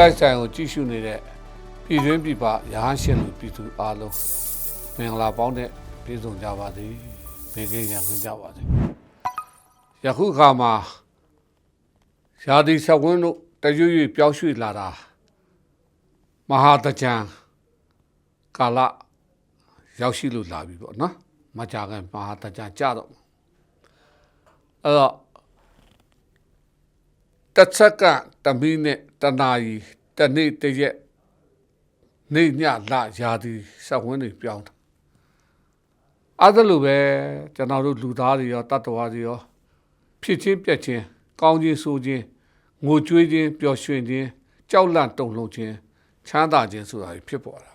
လိုက်ဆိုင်ကိုကြည့်ရှုနေတဲ့ပြည်တွင်းပြည်ပရဟန်းရှင်လူပြည်သူအားလုံးမင်္ဂလာပေါင်းနဲ့ပြည့်စုံကြပါသည်ဘေးကင်းရန်ကြပါသည်ယခုခါမှာရာသီဆက်ဝင်းတို့တရွရွပြောင်းရွှေ့လာတာမဟာတကြံကာလရောက်ရှိလို့လာပြီပေါ့နော်မကြခင်မဟာတကြံကြတော့အဲ့တော့ တစ်စက္ကန့်တစ်မိနစ်တစ်နာရီတစ်နေ့တစ်ရက်နေ့ညလရာသီဆက်ဝင်းတွေပြောင်းတာအဲ့ဒါလိုပဲကျွန်တော်တို့လူသားတွေရောတတ္တဝါတွေရောဖြစ်ချင်းပြက်ချင်းကောင်းခြင်းဆိုခြင်းငိုကြွေးခြင်းပျော်ရွှင်ခြင်းကြောက်လန့်တုန်လှုပ်ခြင်းချမ်းသာခြင်းဆိုတာဖြစ်ပေါ်တာ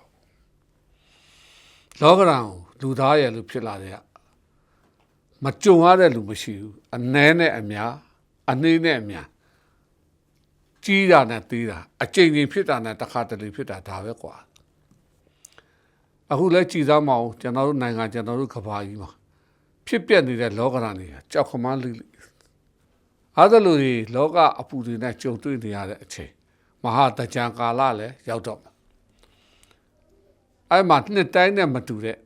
လောကရန်ကိုလူသားရဲ့လူဖြစ်လာတဲ့မကြုံရတဲ့လူမရှိဘူးအ ਨੇ နဲ့အများအနှေးနဲ့အများ ကြီးတာနဲ့သေးတာအကျဉ်းချင်းဖြစ်တာနဲ့တစ်ခါတလေဖြစ်တာဒါပဲကွာအခုလဲကြည်စားမအောင်ကျွန်တော်တို့နိုင်ငံကျွန်တော်တို့ကဘာကြီးမှာဖြစ်ပျက်နေတဲ့လောကရန်တွေကြောက်ခမန်းလိလိအားသလိုတွေလောကအပူတွေနဲ့ကြုံတွေ့နေရတဲ့အချိန်မဟာတကြံကာလလည်းရောက်တော့မှာအဲ့မှာနှစ်တိုင်းနဲ့မတူတဲ့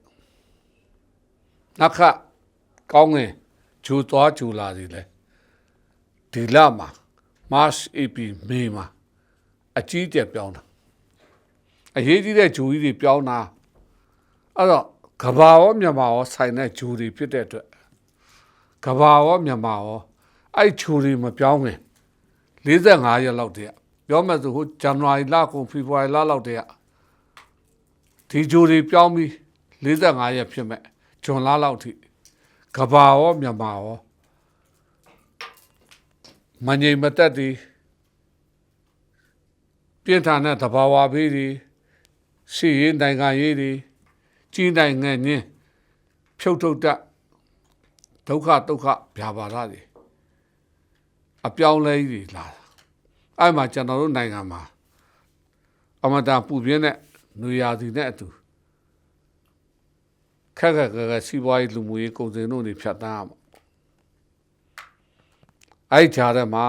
နောက်ခကောင်းငင်ဂျူသွားဂျူလာစီလဲဒီလမှာ March April May မှာအကြီးကျယ်ပြောင်းတာအရေးကြီးတဲ့ဂျူကြီးတွေပြောင်းတာအဲ့တော့ကဘာရောမြန်မာရောဆိုင်တဲ့ဂျူတွေဖြစ်တဲ့အတွက်ကဘာရောမြန်မာရောအဲ့ဂျူတွေမပြောင်းခင်45ရက်လောက်တည်းပြောမှဆိုဟိုဇန်နဝါရီလကုန်ဖေဖော်ဝါရီလလောက်တည်းဒီဂျူတွေပြောင်းပြီး45ရက်ဖြစ်မဲ့ဂျွန်လလောက်ထိကဘာရောမြန်မာရော မငြိမ်မသက်ဒီပြင်းထန်တဲ့တဘာဝဘေးတွေစီရင်နိုင်ငံရေးတွေကြီးနိုင်ငံငင်းဖြုတ်ထုတ်တတ်ဒုက္ခဒုက္ခဗျာပါဒတွေအပြောင်းလဲကြီးတွေလာတာအဲ့မှာကျွန်တော်တို့နိုင်ငံမှာအမတာပူပြင်းတဲ့နွေရာသီနဲ့အတူခက်ခက်ခက်ခက်စီးပွားရေးလူမှုရေးကုန်စည်တို့တွေဖြတ်တန်းရမှာ အဲ့ကြားထဲမှာ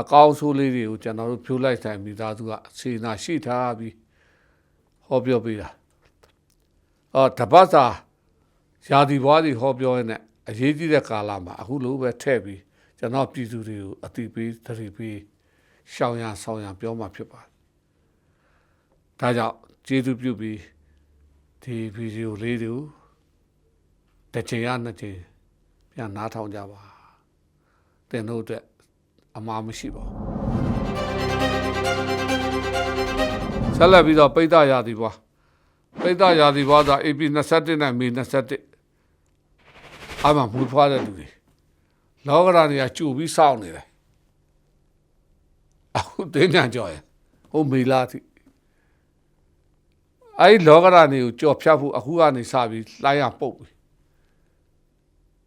အကောင်းဆိုးလေးတွေကိုကျွန်တော်တို့ဖြိုးလိုက်ဆိုင်မိသားစုကစေနာရှိထားပြီးဟောပြောပေးတာအော်တပတ်စာရာသီဘွားတွေဟောပြောရတဲ့အရေးကြီးတဲ့ကာလမှာအခုလိုပဲထည့်ပြီးကျွန်တော်ပြည်သူတွေကိုအတိပေးသတိပေးရှောင်ရဆောင်ရပြောမှဖြစ်ပါတယ်ဒါကြောင့်ကျေးဇူးပြုပြီးဒီဗီဒီယိုလေးတွေကိုတစ်ချိန်ရနှစ်ချိန်ပြန်နားထောင်ကြပါ တင်တို့အတွက်အမှားမရှိပါဘူးဆက်လက်ပြီးတော့ပိဋကရာသီဘွားပိဋကရာသီဘွားသာ AP 21နဲ့မေ21အမှမူဖွားတဲ့လူတွေလောကရာတွေကကြူပြီးစောင့်နေတယ်အခုတင်းညာကြော်ရဟိုမေလာတိအဲ့လောကရာတွေကိုကြော်ဖြတ်ဖို့အခုကနေစပြီးလှိုင်းရပုတ်ပြီ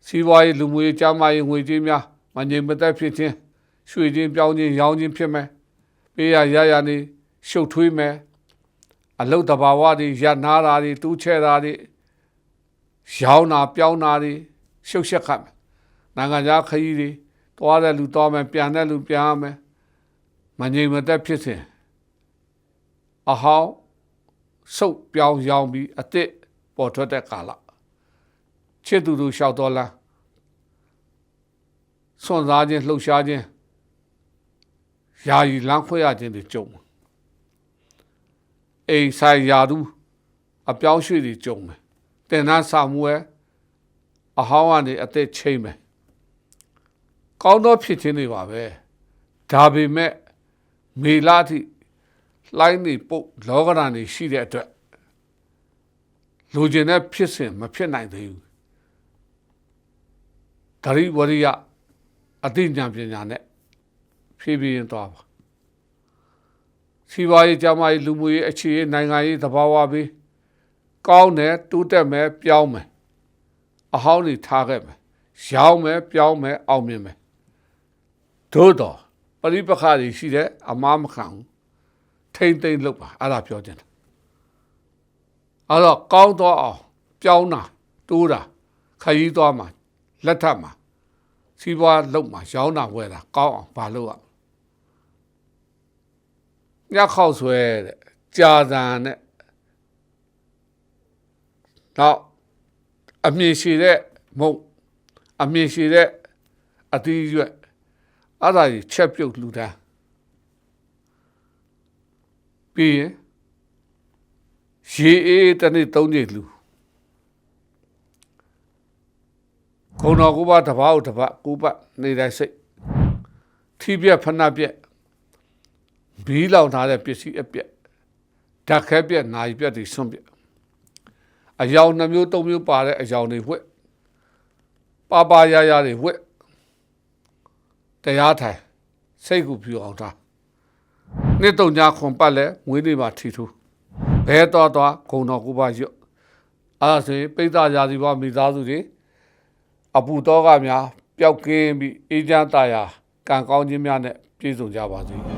စီးပွားရေးလူမှုရေးကြားမရေးငွေကြေးများ မငြိမ်မသက်ဖြစ်ခြင်းရွှေချင်းပြောင်းခြင်းရောင်းခြင်းဖြစ်မယ်ပေးရရရနေရှုပ်ထွေးမယ်အလုတ်တဘာဝတွေရနာတာတွေတူးချဲတာတွေရောင်းတာပြောင်းတာတွေရှုပ်ရှက်ခတ်မယ်နိုင်ငံခြားခရီးတွေတွားတဲ့လူတွားမယ်ပြန်တဲ့လူပြန်ရမယ်မငြိမ်မသက်ဖြစ်စဉ်အဟောင်းဆုတ်ပြောင်းရောင်းပြီးအစ်စ်ပေါ်ထွက်တဲ့ကာလချစ်သူတို့လျှောက်တော်လား စွန့်စားခြင်းလှုပ်ရှားခြင်းယာယီလမ်းခွဲရခြင်းတွေကြုံအိမ်ဆိုင်ယာသူအပြောင်းရွှေ့တွေကြုံမယ်တင်နာစာမှုရဲ့အဟောင်းကနေအသက်ချိန်မယ်ကောင်းသောဖြစ်ခြင်းတွေပါပဲဒါပေမဲ့မေလာတိလှိုင်းနေပုတ်လောကဓာတ်နေရှိတဲ့အတွက်လူကျင်တဲ့ဖြစ်စဉ်မဖြစ်နိုင်သေးဘူးဂရိဝရိယ အသိဉာဏ်ပညာနဲ့ဖြည်းဖြည်းရင်သွားပါစီးပွားရေးကျမရေးလူမှုရေးအခြေရေးနိုင်ငံရေးသဘာဝပေးကောင်းတယ်တိုးတက်မယ်ပြောင်းမယ်အဟောင်းတွေထားခဲ့မယ်ရောင်းမယ်ပြောင်းမယ်အောင်မြင်မယ်သို့တော့ပရိပခါတွေရှိတယ်အမားမခံဘူးထိမ့်သိမ့်လုပ်ပါအဲ့ဒါပြောချင်တယ်အဲ့တော့ကောင်းတော့အောင်ပြောင်းတာတိုးတာခရီးသွားမှာလက်ထပ်မှာ စီးပွားလုပ်မှာရောင်းတာဝယ်တာကောင်းအောင်ဘာလုပ်ရညက်ခေါက်ဆွဲတဲ့ကြာဇန်နဲ့နောက်အမြင်ရှိတဲ့မုံအမြင်ရှိတဲ့အသီးရွက်အဲ့ဒါကြီးချက်ပြုတ်လူတန်းပြီးရင်ရေအေးတစ်နေ့သုံးချိန်လူ ခုံတော်ကိုပါတပားကိုတပတ်ကိုပတ်နေတိုင်းစိတ်ထီးပြက်ဖဏပြက်ဘီးလောင်ထားတဲ့ပစ္စည်းအပြက်ဓာတ်ခဲပြက်နာရီပြက်တွေဆွန့်ပြက်အယောင်နှမျိုးသုံးမျိုးပါတဲ့အယောင်တွေဝက်ပါပါရရတွေဝက်တရားထိုင်စိတ်ကူပြူအောင်ထားနှစ်တုံညာခွန်ပတ်လဲငွေးနေပါထီထူးဘဲတော်တော်ဂုံတော်ကိုပါရွတ်အဲ့ဒါဆိုရင်ပိဿရာဇီဘမိသားစုတွေ အပူတော်ကများပျောက်ကင်းပြီးအေးချမ်းသာယာကံကောင်းခြင်းများနဲ့ပြည့်စုံကြပါစေ